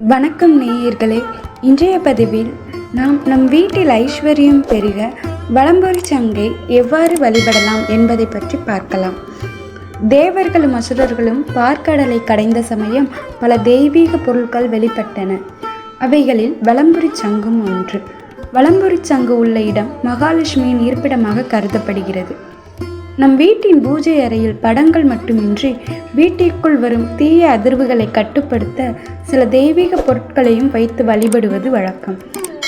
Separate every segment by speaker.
Speaker 1: வணக்கம் நேயர்களே. இன்றைய பதிவில் நாம் நம் வீட்டில் ஐஸ்வர்யம் பெருக வலம்புரி சங்கை எவ்வாறு வழிபடலாம் என்பதை பற்றி பார்க்கலாம். தேவர்களும் அசுரர்களும் பார்க்கடலை கடைந்த சமயம் பல தெய்வீக பொருட்கள் வெளிப்பட்டன. அவைகளில் வளம்புரி சங்கும் ஒன்று. வளம்புரி சங்கு உள்ள இடம் மகாலட்சுமியின் இருப்பிடமாக கருதப்படுகிறது. நம் வீட்டின் பூஜை அறையில் படங்கள் மட்டுமின்றி வீட்டிற்குள் வரும் தீய அதிர்வுகளை கட்டுப்படுத்த சில தெய்வீக பொருட்களையும் வைத்து வழிபடுவது வழக்கம்.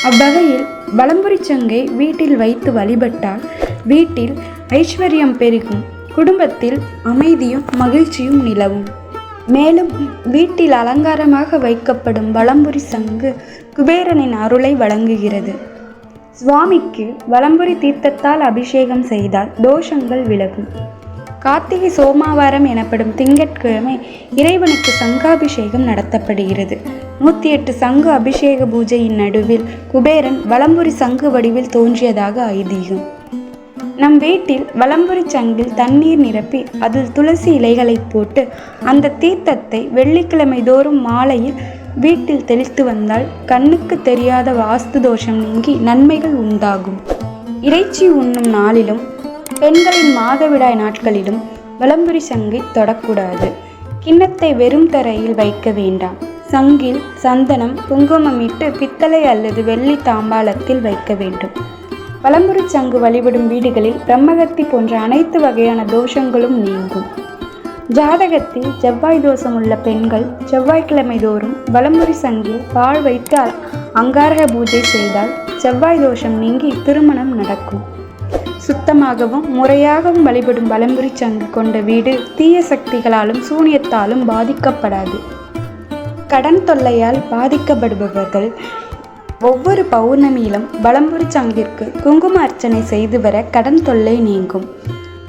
Speaker 1: அவ்வகையில் வலம்புரி சங்கை வீட்டில் வைத்து வழிபட்டால் வீட்டில் ஐஸ்வர்யம் பெருகும் குடும்பத்தில் அமைதியும் மகிழ்ச்சியும் நிலவும். மேலும் வீட்டில் அலங்காரமாக வைக்கப்படும் வலம்புரி சங்கு குபேரனின் அருளை வழங்குகிறது. சுவாமிக்கு வலம்புரி தீர்த்தத்தால் அபிஷேகம் செய்தால் தோஷங்கள் விலகும். கார்த்திகை சோமாவாரம் எனப்படும் திங்கட்கிழமை இறைவனுக்கு சங்காபிஷேகம் நடத்தப்படுகிறது. நூற்றி எட்டு சங்கு அபிஷேக பூஜையின் நடுவில் குபேரன் வலம்புரி சங்கு வடிவில் தோன்றியதாக ஐதீகம். நம் வீட்டில் வலம்புரி சங்கில் தண்ணீர் நிரப்பி அதில் துளசி இலைகளை போட்டு அந்த தீர்த்தத்தை வெள்ளிக்கிழமை தோறும் மாலையில் வீட்டில் தெளித்து வந்தால் கண்ணுக்கு தெரியாத வாஸ்து தோஷம் நீங்கி நன்மைகள் உண்டாகும். இறைச்சி உண்ணும் நாளிலும் பெண்களின் மாதவிடாய் நாட்களிலும் வலம்புரி சங்கை தொடக்கூடாது. கிண்ணத்தை வெறும் தரையில் வைக்க வேண்டாம். சங்கில் சந்தனம் குங்குமம் இட்டு பித்தளை அல்லது வெள்ளி தாம்பாளத்தில் வைக்க வேண்டும். பழம்புரி சங்கு வழிபடும் வீடுகளில் பிரம்மகத்தி போன்ற அனைத்து வகையான தோஷங்களும் நீங்கும். ஜாதகத்தில் செவ்வாய் தோஷம் உள்ள பெண்கள் செவ்வாய்க்கிழமை தோறும் வலம்புரி சங்கில் பால் வைத்து அங்காரக பூஜை செய்தால் செவ்வாய் தோஷம் நீங்கி திருமணம் நடக்கும். சுத்தமாகவும் முறையாகவும் வழிபடும் வலம்புரி சங்கு கொண்ட வீடு தீய சக்திகளாலும் சூனியத்தாலும் பாதிக்கப்படாது. கடன் தொல்லையால் பாதிக்கப்படுபவர்கள் ஒவ்வொரு பௌர்ணமியிலும் வலம்புரி சங்கிற்கு குங்கும அர்ச்சனை செய்து வர கடன் தொல்லை நீங்கும்.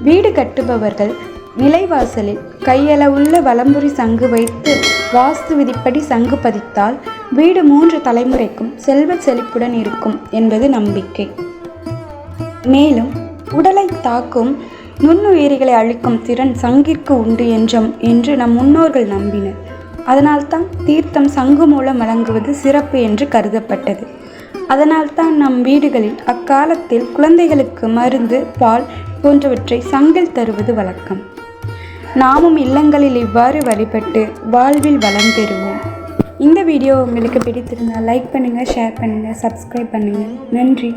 Speaker 1: வீடு கட்டுபவர்கள் நிலைவாசலில் கையளவுள்ள வலம்புரி சங்கு வைத்து வாஸ்து விதிப்படி சங்கு பதித்தால் வீடு மூன்று தலைமுறைக்கும் செல்வ செழிப்புடன் இருக்கும் என்பது நம்பிக்கை. மேலும் உடலை தாக்கும் நுண்ணுயிரிகளை அழிக்கும் திறன் சங்கிற்கு உண்டு என்றும் என்று நம் முன்னோர்கள் நம்பினர். அதனால்தான் தீர்த்தம் சங்கு மூலம் வழங்குவது சிறப்பு என்று கருதப்பட்டது. அதனால்தான் நம் வீடுகளில் அக்காலத்தில் குழந்தைகளுக்கு மருந்து பால் போன்றவற்றை சங்கில் தருவது வழக்கம். நாமும் இல்லங்களில் இவ்வாறு வழிபட்டு வாழ்வில் வளம் பெறுவோம். இந்த வீடியோ உங்களுக்கு பிடித்திருந்தால் லைக் பண்ணுங்கள் ஷேர் பண்ணுங்கள் சப்ஸ்கிரைப் பண்ணுங்கள் நன்றி.